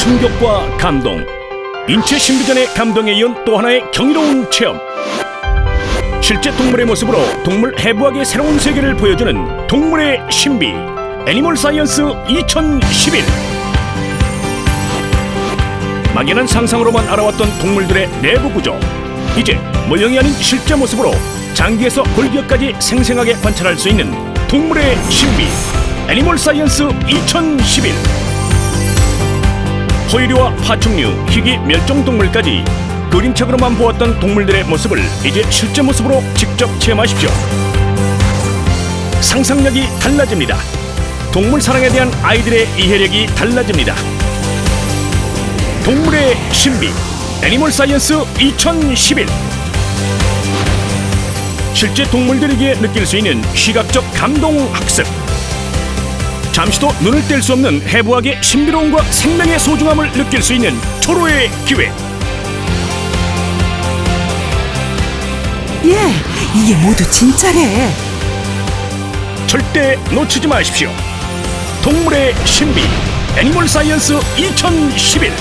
충격과 감동. 인체 신비전의 감동에 이은 또 하나의 경이로운 체험. 실제 동물의 모습으로 동물 해부학의 새로운 세계를 보여주는 동물의 신비 애니멀 사이언스 2011 막연한 상상으로만 알아왔던 동물들의 내부 구조. 이제 모형이 아닌 실제 모습으로 장기에서 골격까지 생생하게 관찰할 수 있는 동물의 신비 애니멀 사이언스 2011 포유류와 파충류, 희귀 멸종동물까지 그림책으로만 보았던 동물들의 모습을 이제 실제 모습으로 직접 체험하십시오. 상상력이 달라집니다. 동물 사랑에 대한 아이들의 이해력이 달라집니다. 동물의 신비 애니멀 사이언스 2011 실제 동물들에게 느낄 수 있는 시각적 감동 학습 잠시도 눈을 뗄 수 없는 해부학의 신비로움과 생명의 소중함을 느낄 수 있는 초로의 기회. 예, 이게 모두 진짜래. 절대 놓치지 마십시오. 동물의 신비 애니멀 사이언스 2011